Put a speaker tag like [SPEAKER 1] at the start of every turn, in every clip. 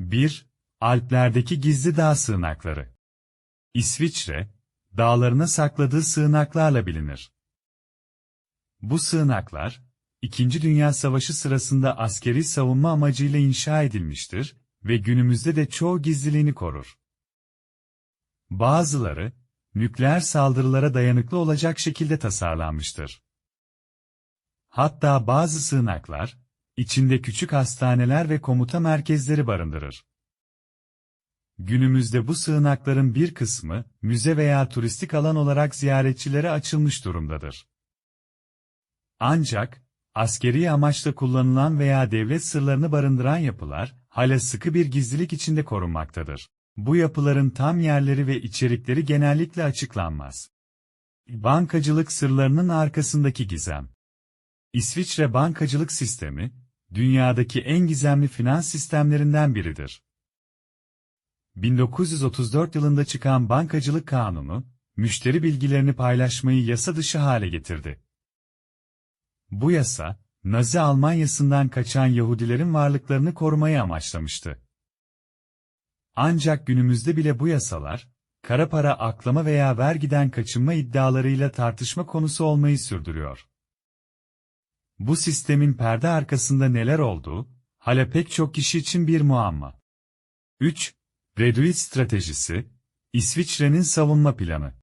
[SPEAKER 1] 1. Alplerdeki gizli dağ sığınakları. İsviçre, dağlarına sakladığı sığınaklarla bilinir. Bu sığınaklar, İkinci Dünya Savaşı sırasında askeri savunma amacıyla inşa edilmiştir ve günümüzde de çoğu gizliliğini korur. Bazıları, nükleer saldırılara dayanıklı olacak şekilde tasarlanmıştır. Hatta bazı sığınaklar, içinde küçük hastaneler ve komuta merkezleri barındırır. Günümüzde bu sığınakların bir kısmı, müze veya turistik alan olarak ziyaretçilere açılmış durumdadır. Ancak, askeri amaçla kullanılan veya devlet sırlarını barındıran yapılar, hala sıkı bir gizlilik içinde korunmaktadır. Bu yapıların tam yerleri ve içerikleri genellikle açıklanmaz. Bankacılık sırlarının arkasındaki gizem. İsviçre bankacılık sistemi, dünyadaki en gizemli finans sistemlerinden biridir. 1934 yılında çıkan bankacılık kanunu, müşteri bilgilerini paylaşmayı yasa dışı hale getirdi. Bu yasa, Nazi Almanyası'ndan kaçan Yahudilerin varlıklarını korumayı amaçlamıştı. Ancak günümüzde bile bu yasalar, kara para aklama veya vergiden kaçınma iddialarıyla tartışma konusu olmayı sürdürüyor. Bu sistemin perde arkasında neler olduğu, hala pek çok kişi için bir muamma. 3. Reduit stratejisi, İsviçre'nin savunma planı.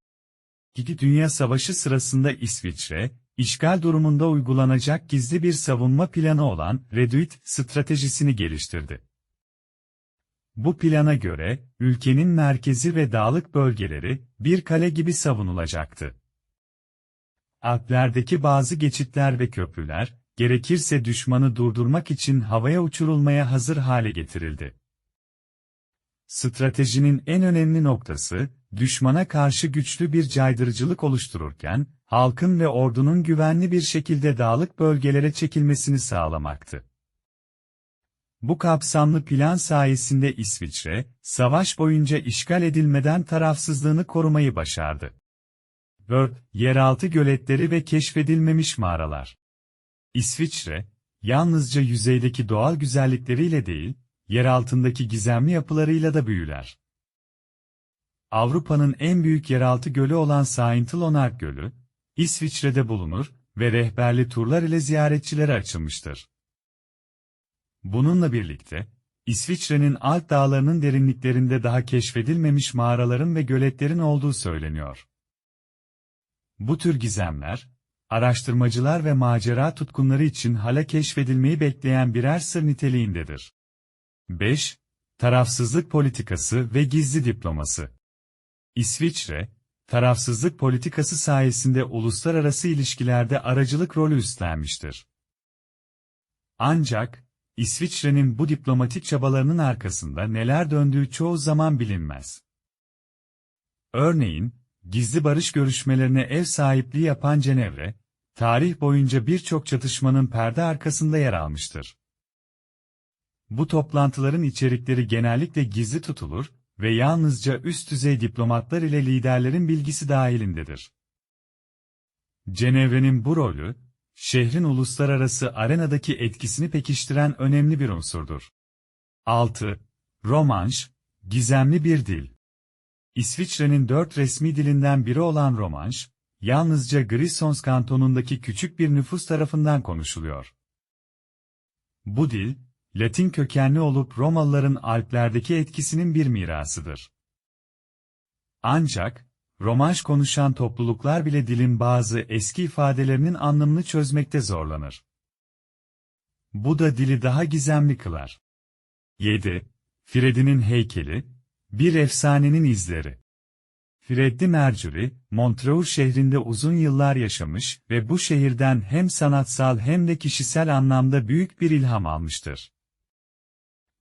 [SPEAKER 1] İki Dünya Savaşı sırasında İsviçre, işgal durumunda uygulanacak gizli bir savunma planı olan Reduit stratejisini geliştirdi. Bu plana göre, ülkenin merkezi ve dağlık bölgeleri, bir kale gibi savunulacaktı. Alplerdeki bazı geçitler ve köprüler, gerekirse düşmanı durdurmak için havaya uçurulmaya hazır hale getirildi. Stratejinin en önemli noktası, düşmana karşı güçlü bir caydırıcılık oluştururken, halkın ve ordunun güvenli bir şekilde dağlık bölgelere çekilmesini sağlamaktı. Bu kapsamlı plan sayesinde İsviçre, savaş boyunca işgal edilmeden tarafsızlığını korumayı başardı. 4. Yeraltı göletleri ve keşfedilmemiş mağaralar. İsviçre, yalnızca yüzeydeki doğal güzellikleriyle değil, yer altındaki gizemli yapılarıyla da büyüler. Avrupa'nın en büyük yeraltı gölü olan Saint-Lonard Gölü, İsviçre'de bulunur ve rehberli turlar ile ziyaretçilere açılmıştır. Bununla birlikte, İsviçre'nin Alp dağlarının derinliklerinde daha keşfedilmemiş mağaraların ve göletlerin olduğu söyleniyor. Bu tür gizemler, araştırmacılar ve macera tutkunları için hala keşfedilmeyi bekleyen birer sır niteliğindedir. 5. Tarafsızlık politikası ve gizli diploması. İsviçre, tarafsızlık politikası sayesinde uluslararası ilişkilerde aracılık rolü üstlenmiştir. Ancak, İsviçre'nin bu diplomatik çabalarının arkasında neler döndüğü çoğu zaman bilinmez. Örneğin, gizli barış görüşmelerine ev sahipliği yapan Cenevre, tarih boyunca birçok çatışmanın perde arkasında yer almıştır. Bu toplantıların içerikleri genellikle gizli tutulur ve yalnızca üst düzey diplomatlar ile liderlerin bilgisi dahilindedir. Cenevre'nin bu rolü, şehrin uluslararası arenadaki etkisini pekiştiren önemli bir unsurdur. 6. Romanş, gizemli bir dil. İsviçre'nin dört resmi dilinden biri olan Romanş, yalnızca Grisons kantonundaki küçük bir nüfus tarafından konuşuluyor. Bu dil, Latin kökenli olup Romalıların Alplerdeki etkisinin bir mirasıdır. Ancak, Romanş konuşan topluluklar bile dilin bazı eski ifadelerinin anlamını çözmekte zorlanır. Bu da dili daha gizemli kılar. 7. Freddy'nin heykeli, bir efsanenin izleri. Freddie Mercury, Montreux şehrinde uzun yıllar yaşamış ve bu şehirden hem sanatsal hem de kişisel anlamda büyük bir ilham almıştır.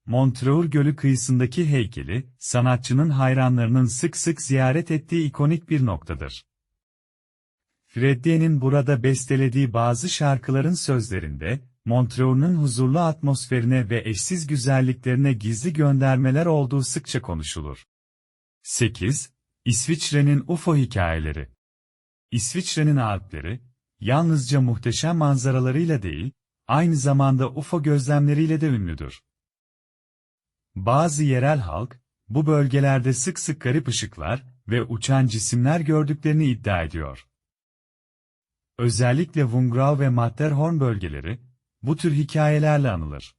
[SPEAKER 1] Montreux Gölü kıyısındaki heykeli, sanatçının hayranlarının sık sık ziyaret ettiği ikonik bir noktadır. Freddie'nin burada bestelediği bazı şarkıların sözlerinde, Montreux'un huzurlu atmosferine ve eşsiz güzelliklerine gizli göndermeler olduğu sıkça konuşulur. 8. İsviçre'nin UFO hikayeleri İsviçre'nin Alpleri, yalnızca muhteşem manzaralarıyla değil, aynı zamanda UFO gözlemleriyle de ünlüdür. Bazı yerel halk, bu bölgelerde sık sık garip ışıklar ve uçan cisimler gördüklerini iddia ediyor. Özellikle Wungrau ve Matterhorn bölgeleri, bu tür hikayelerle anılır.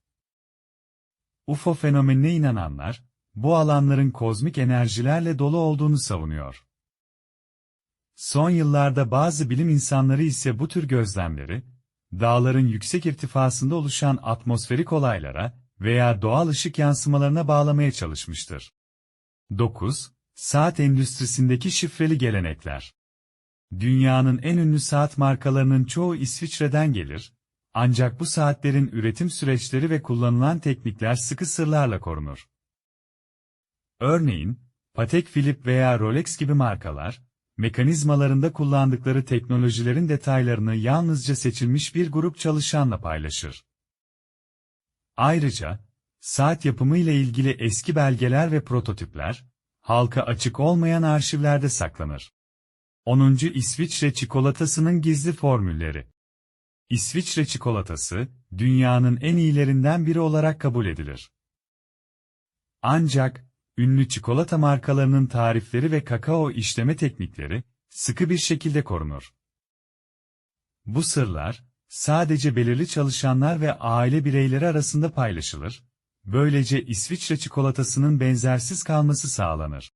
[SPEAKER 1] UFO fenomenine inananlar, bu alanların kozmik enerjilerle dolu olduğunu savunuyor. Son yıllarda bazı bilim insanları ise bu tür gözlemleri, dağların yüksek irtifasında oluşan atmosferik olaylara veya doğal ışık yansımalarına bağlamaya çalışmıştır. 9. Saat endüstrisindeki şifreli gelenekler. Dünyanın en ünlü saat markalarının çoğu İsviçre'den gelir, ancak bu saatlerin üretim süreçleri ve kullanılan teknikler sıkı sırlarla korunur. Örneğin, Patek Philippe veya Rolex gibi markalar, mekanizmalarında kullandıkları teknolojilerin detaylarını yalnızca seçilmiş bir grup çalışanla paylaşır. Ayrıca, saat yapımı ile ilgili eski belgeler ve prototipler, halka açık olmayan arşivlerde saklanır. 10. İsviçre çikolatasının gizli formülleri İsviçre çikolatası, dünyanın en iyilerinden biri olarak kabul edilir. Ancak, ünlü çikolata markalarının tarifleri ve kakao işleme teknikleri, sıkı bir şekilde korunur. Bu sırlar, sadece belirli çalışanlar ve aile bireyleri arasında paylaşılır, böylece İsviçre çikolatasının benzersiz kalması sağlanır.